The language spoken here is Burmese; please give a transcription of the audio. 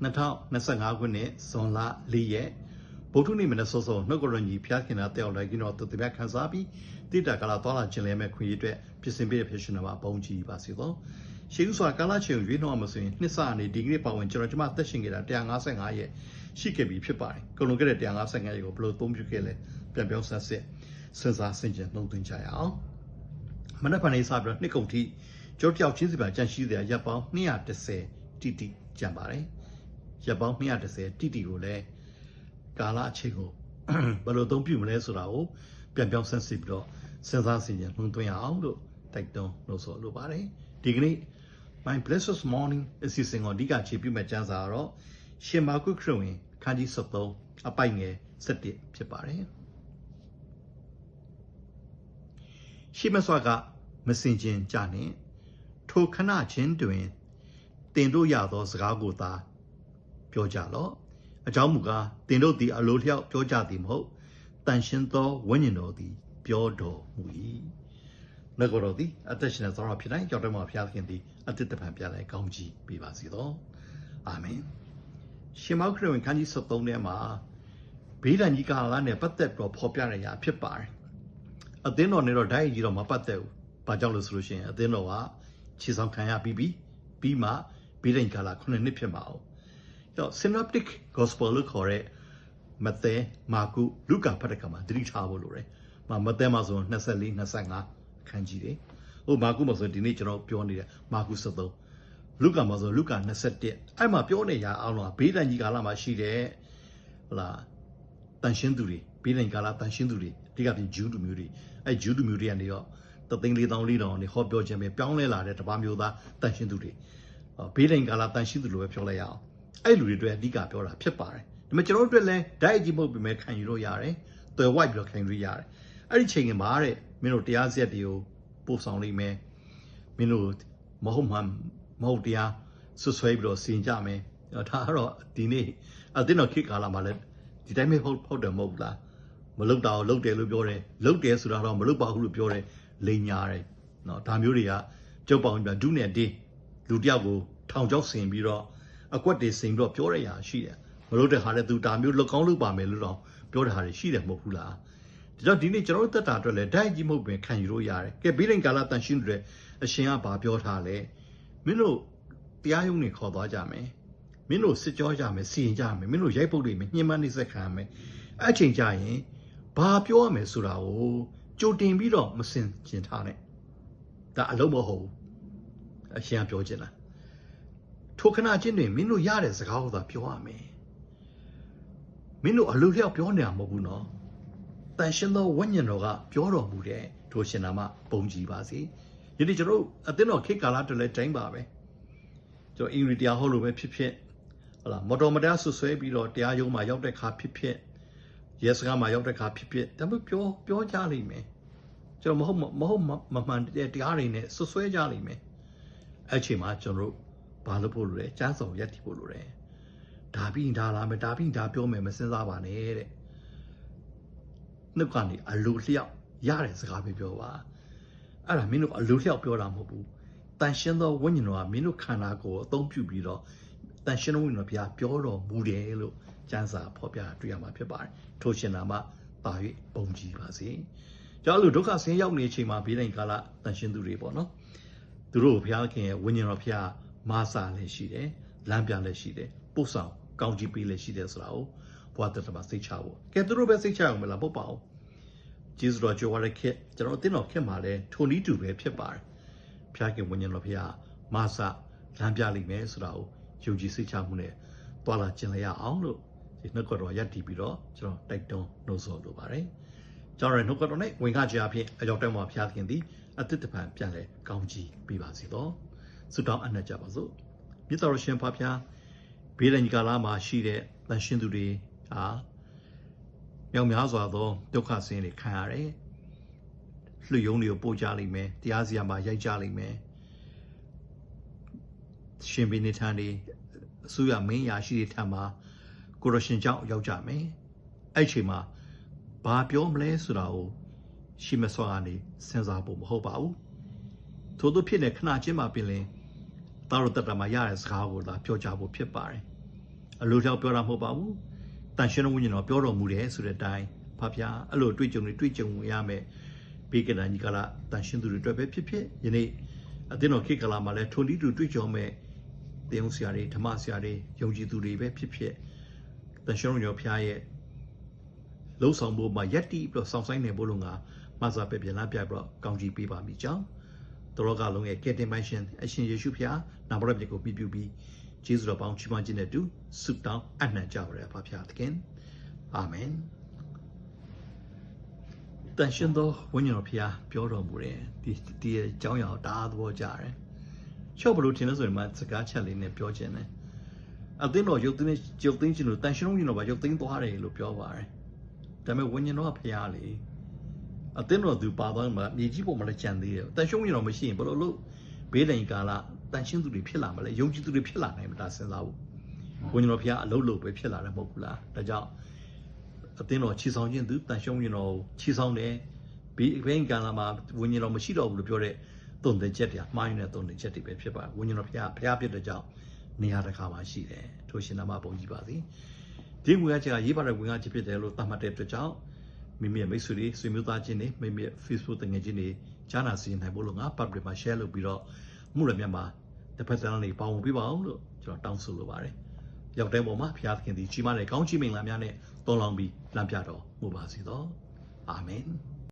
2025ခုနှစ်ဇွန်လ4ရက်ဗုဒ္ဓနေ့မနက်စောစောနှုတ်ကရညီဖျားခင်တာတက်အောင်လိုက်ကျွန်တော်သူတပြခန်းစားပြီးတိတကာလာသွားလာခြင်းလဲမဲ့ခွင့်ရအတွက်ပြင်ဆင်ပေးတဲ့ဖြစ်ရှင်မှာပုံကြည့်ပါစေတော့ရှေးဥစွာကာလချင်းရွေးနှောင်းမဆိုရင်နှစ်စအနေဒီကနေ့ပါဝင်ကျွန်တော်ကျမသက်ရှင်ခဲ့တာ155ရက်ရှိခဲ့ပြီဖြစ်ပါတယ်ကုန်လုံးခဲ့တဲ့155ရက်ကိုဘယ်လိုသုံးပြုခဲ့လဲပြန်ပြောဆက်စစ်စဉ်းစားဆင်ခြင်နှုံသွင်းကြရအောင်မနက်ဖြန်နေ့စပြီးတော့နှစ်ကုန်ထိကျော်ပြောက်ချင်းစီပါကြန့်ရှိတဲ့ရပ်ပေါင်း230တိတိကြံပါတယ် ရပ်ပေါင်း230တိတိကိုလည်းကာလအချိန်ကိုဘယ်လိုသုံးပြုမလဲဆိုတာကိုပြန်ပြောင်းဆန်းစစ်ပြီးတော့စဉ်းစားဆင်ခြင်နှုံသွင်းရအောင်လို့တိုက်တွန်းလို့ဆိုလိုပါတယ်ဒီကနေ့ My Blessed Morning အစီအစဉ်ကိုအဓိကခြေပြုမဲ့ကျမ်းစာကတော့ရှင်မာကုခရစ်ဝင်ခန်းကြီး73အပိုက်ငယ်7ဖြစ်ပါတယ်ရှိမစွာကမစင်ကျင်ကြနှင့်ထိုခဏချင်းတွင်တင်တို့ရသောစကားကိုသာ ပြောကြလော့အကြောင်းမူကားတင်တို့သည်အလိုလျောက်ပြောကြသည်မဟုတ်တန်ရှင်းသောဝိညာဉ်တော်သည် ပြောတော်မူ၏ငါကိုယ်တော်သည်အသက်ရှင်သောသောဖြစ်တိုင်းကြောက်တော်မှာဖျားခင်သည်အတစ်တပံပြလိုက်ကောင်းကြီးပေးပါစေသောအာမင်ရှင်မောက်ခရစ်ဝင်ခန်းကြီး73ထဲမှာဘေးဒဏ်ကြီးကာလနဲ့ပတ်သက်ပြီးဖော်ပြရရာဖြစ်ပါတယ်အသင်းတော်နဲ့တော့ဓာတ်ကြီးတော့မပတ်သက်ဘူးဘာကြောင့်လဲဆိုလို့ရှိရင်အသင်းတော်ကခြေဆောင်ခံရပြီးပြီးပြီးမှဘေးဒဏ်ကာလ9နှစ်ဖြစ်မှာအောင် တော့ synoptic gospel လို့ခေါ်တဲ့မဿဲမာကုလုကာဖတ်တဲ့ကမှာသတိထားဖို့လိုတယ်မမဿဲမှာဆို24 25အခန်းကြီးတွေဟိုမာကုမှာဆိုဒီနေ့ကျွန်တော်ပြောနေတဲ့မာကု73လုကာမှာဆိုလုကာ21အဲ့မှာပြောနေရအောင်တော့ဘေးဒဏ်ကြီးကာလမှာရှိတဲ့ဟလာတန်ရှင်းသူတွေဘေးဒဏ်ကာလတန်ရှင်းသူတွေအဓိကပြင်ဂျူးလူမျိုးတွေအဲ့ဂျူးလူမျိုးတွေကနေတော့တသိန်းလေးတောင်းလေးတောင်းနေဟောပြောခြင်းပဲပြောင်းလဲလာတဲ့တပါးမျိုးသားတန်ရှင်းသူတွေဘေးဒဏ်ကာလတန်ရှင်းသူလိုပဲပြောလိုက်ရအောင် အဲ့လူတွေအတွက်အဓိကပြောတာဖြစ်ပါတယ်ဒါပေမဲ့ကျွန်တော်တို့အတွက်လည်းဓာတ်အကြီးမဟုတ်ပေမဲ့ခံယူလို့ရတယ်တွယ်ဝိုက်ပြီးတော့ခံယူလို့ရတယ်အဲ့ဒီချိန်ကမှာတဲ့မင်းတို့တရားစက်တွေကိုပို့ဆောင်လိမ့်မယ်မင်းတို့မဟုတ်မှမဟုတ်တရားဆွဆွဲပြီးတော့စင်ကြမယ်ဒါကတော့ဒီနေ့အတင်းတော်ခေတ်ကာလမှာလည်းဒီတိုင်းပဲဟုတ်ဟုတ်တယ်မဟုတ်လားမလုတ်တာကိုလုတ်တယ်လို့ပြောတယ်လုတ်တယ်ဆိုတာတော့မလုတ်ပါဘူးလို့ပြောတယ်လိန်ညာတယ်နော်ဒါမျိုးတွေကကျုပ်ပေါင်းပြဒုနဲ့တင်းလူတယောက်ကိုထောင်ချောက်ဆင်ပြီးတော့ အကွက်တွေဆင်ပြီးတော့ပြောရရာရှိတယ်မလုတ်တဲ့ဟာလည်းသူဒါမျိုးလောက်ကောင်းလုပ်ပါမယ်လို့တော့ပြောတဲ့ဟာတွေရှိတယ်မဟုတ်ဘူးလားဒါကြောင့်ဒီနေ့ကျွန်တော်တို့တက်တာအတွက်လည်းဓာတ်ကြီးမဟုတ်ပဲခံယူလို့ရတယ်ကဲပြီးရင်ကာလတန်ရှင်းတဲ့အရှင်ကဘာပြောထားလဲမင်းတို့တရားရုံးတွေခေါ်သွားကြမယ်မင်းတို့စစ်ကြောကြမယ်စီရင်ကြမယ်မင်းတို့ရိုက်ပုတ်တွေမယ်ညှဉ်းပန်းနှိစက်ခံရမယ်အဲ့ချိန်ကြရင်ဘာပြောရမယ်ဆိုတာကိုကြိုတင်ပြီးတော့မစင်ကျင်ထားနဲ့ဒါအလုံးမဟုတ်ဘူးအရှင်ကပြောချင်တာ ထိုခဏချင်းတွင်မင်းတို့ရတဲ့စကားကိုသာပြောရမယ်မင်းတို့အလိုလျောက်ပြောနေတာမဟုတ်ဘူးနော်တန်ရှင်သောဝိညာဉ်တော်ကပြောတော်မူတဲ့ထိုရှင်နာမပုံကြည်ပါစေယနေ့ကျွန်တော်အသင်းတော်ခေတ်ကာလတည်းလဲတိုင်းပါပဲကျွန်တော်အင်္ဂလိပ်တရားဟောလို့ပဲဖြစ်ဖြစ်ဟလာမော်တော်မတရားဆွဆွဲပြီးတော့တရားရုံးမှာရောက်တဲ့ခါဖြစ်ဖြစ်ရဲစကားမှာရောက်တဲ့ခါဖြစ်ဖြစ်ဒါပေမဲ့ပြောပြောကြလိမ့်မယ်ကျွန်တော်မဟုတ်မဟုတ်မမှန်တဲ့တရားတွေနဲ့ဆွဆွဲကြလိမ့်မယ်အဲ့ချိန်မှာကျွန်တော်တို့ ဘာလို့ဖို့လိုလဲကျန်းဆောင်ရက်တီဖို့လိုတယ်ဒါပြီးဒါလာမယ်ဒါပြီးဒါပြောမယ်မစင်စားပါနဲ့တဲ့နှုတ်ကနေအလိုလျောက်ရတဲ့စကားပဲပြောပါအဲ့ဒါမင်းတို့အလိုလျောက်ပြောတာမဟုတ်ဘူးတန်ရှင်းသောဝိညာဉ်တော်ကမင်းတို့ခန္ဓာကိုယ်အသုံးပြုပြီးတော့တန်ရှင်းသောဝိညာဉ်တော်ဘုရားပြောတော်မူတယ်လို့ကျမ်းစာဖော်ပြတွေ့ရမှာဖြစ်ပါတယ်ထိုရှင်နာမပါ၍ပုံကြည်ပါစေကျွန်တော်တို့ဒုက္ခဆင်းရောက်နေချိန်မှာဘေးတိုင်းကာလတန်ရှင်းသူတွေပေါ့နော်သူတို့ဘုရားခင်ရဲ့ဝိညာဉ်တော်ဘုရား မာစာလည်းရှိတယ်လမ်းပြလည်းရှိတယ်ပို့ဆောင်ကောင်းကြီးပေးလည်းရှိတယ်ဆိုတာကိုဘဝတတမှာစိတ်ချဖို့ကဲသူတို့ပဲစိတ်ချအောင်မလားပုတ်ပါအောင်ကျေးဇူးတော်ကြွားရတဲ့ခက်ကျွန်တော်အတင်းတော်ခက်မှာလဲထိုနည်းတူပဲဖြစ်ပါတယ်ဘုရားခင်ဝိညာဉ်တော်ဘုရားမာစာလမ်းပြလိမ့်မယ်ဆိုတာကိုယုံကြည်စိတ်ချမှုနဲ့တွာလာကျင်လျအောင်လို့ဒီနှုတ်ကတော်ရပ်တည်ပြီးတော့ကျွန်တော်တိုက်တွန်းနှုတ်ဆော်လိုပါတယ်ကျွန်တော်ရဲ့နှုတ်ကတော်နဲ့ဝင်ခကြအဖြစ်အကြောင်းတောင်းမှာဘုရားခင်သည်အသစ်တပံပြန်လဲကောင်းကြီးပေးပါစေတော့ ဆုတောင်းအနက်ကြပါစို့မြတ်တော်ရှင်ဖဖျားဘေးရန်ကာလမှာရှိတဲ့တန်ရှင်းသူတွေဟာမြောက်များစွာသောဒုက္ခဆင်းတွေခံရတယ်လှယုံတွေကိုပို့ကြလိမ့်မယ်တရားစီရင်မှာရိုက်ကြလိမ့်မယ်ရှင်ဘီနေထန်တွေအစိုးရမင်းရာရှိတွေထံမှာကိုရရှင်ကြောင့်ရောက်ကြမယ်အဲ့ချိန်မှာဘာပြောမလဲဆိုတာကိုရှိမစွာကနေစဉ်းစားဖို့မဟုတ်ပါဘူးထို့သောဖြစ်နေခဏချင်းမှာပြင်လင် သားတို့တက်တာမှာရတဲ့စကားကိုသာပြောကြဖို့ဖြစ်ပါတယ်အလိုတောက်ပြောတာမဟုတ်ပါဘူးတန်ရှင်တော်ဝိညာဉ်တော်ပြောတော်မူတယ်ဆိုတဲ့အတိုင်းဖဖျားအဲ့လိုတွေ့ကြုံတွေတွေ့ကြုံရမယ်ဘေးကတန်ကြီးကလာတန်ရှင်သူတွေအတွက်ပဲဖြစ်ဖြစ်ယနေ့အသင်းတော်ခေတ်ကလာမှာလဲထုံတီတူတွေ့ကြုံမဲ့တင်ဦးဆရာတွေဓမ္မဆရာတွေယုံကြည်သူတွေပဲဖြစ်ဖြစ်တန်ရှင်တော်ညောဖျားရဲ့လှုပ်ဆောင်ဖို့မှာယက်တီပြီးတော့စောင့်ဆိုင်နေဖို့လုံကမဆာပဲပြန်လာပြပြီးတော့ကောင်းချီးပေးပါမိကြောင်း တော်ကလုံးရဲ့ကယ်တင်မိုင်းရှင်အရှင်ယေရှုဖျားနာမရမြတ်ကိုပြပြပြီးကျေးဇူးတော်ပေါင်းချီးမွမ်းခြင်းနဲ့တူဆုတောင်းအနှံ့ကြပါရပါဖျားသခင်အာမင်တန်ရှင်သောဝိညာဉ်တော်ဖျားပြောတော်မူတယ်ဒီဒီအကြောင်းအရာကိုတအားသဘောကျတယ်ချော့ဘလို့ထင်လို့ဆိုရင်မှစကားချက်လေးနဲ့ပြောခြင်းတယ်အသင်းတော်ရုပ်သိမ်းရုပ်သိမ်းခြင်းလို့တန်ရှင်တော်ဝိညာဉ်တော်ကရုပ်သိမ်းသွားတယ်လို့ပြောပါတယ်ဒါပေမဲ့ဝိညာဉ်တော်ကဖျားလေ အသင်းတော်သူပါသွားမှာမြေကြီးပေါ်မှာလည်းကြံသေးတယ်တန်ရှင်ဝိညာဉ်တော်မရှိရင်ဘယ်လိုလုပ်ဘေးဒဏ်ကာလတန်ရှင်းသူတွေဖြစ်လာမလဲယုံကြည်သူတွေဖြစ်လာနိုင်မလားစဉ်းစားဖို့ဝိညာဉ်တော်ဖျားအလုံးလုံးပဲဖြစ်လာတယ်မဟုတ်ဘူးလားဒါကြောင့်အသင်းတော်ခြေဆောင်ခြင်းသူတန်ရှင်းဝိညာဉ်တော်ခြေဆောင်တယ်ဘေးဘိန်းကာလမှာဝိညာဉ်တော်မရှိတော့ဘူးလို့ပြောတဲ့တုံတဲ့ချက်တွေမှားနေတဲ့တုံတဲ့ချက်တွေပဲဖြစ်ပါဝိညာဉ်တော်ဖျားဖျားဖြစ်တဲ့ကြောင့်နေရာတစ်ခါမှရှိတယ်ထိုရှင်နာမပုံကြီးပါစေဒီငွေချက်ကရေးပါတဲ့ဝင်ကချစ်ဖြစ်တယ်လို့သတ်မှတ်တဲ့အတွက်ကြောင့် မိမိရဲ့မိတ်ဆွေတွေဆွေမျိုးသားချင်းတွေမိမိရဲ့ Facebook တငယ်ချင်းတွေကြားနာစီရင်နိုင်ဖို့လို့ငါ public မှာ share လုပ်ပြီးတော့မှုရမြတ်မှာတစ်ဖက်တစ်လမ်းလေးပေါင်းပေးပါအောင်လို့ကျွန်တော်တောင်းဆိုလိုပါတယ်။ရောက်တဲ့ပုံမှာဘုရားသခင်ဒီကြီးမားတဲ့ကောင်းချီးမင်္ဂလာများနဲ့တော်လောင်ပြီးလမ်းပြတော်မူပါစေသော။အာမင်။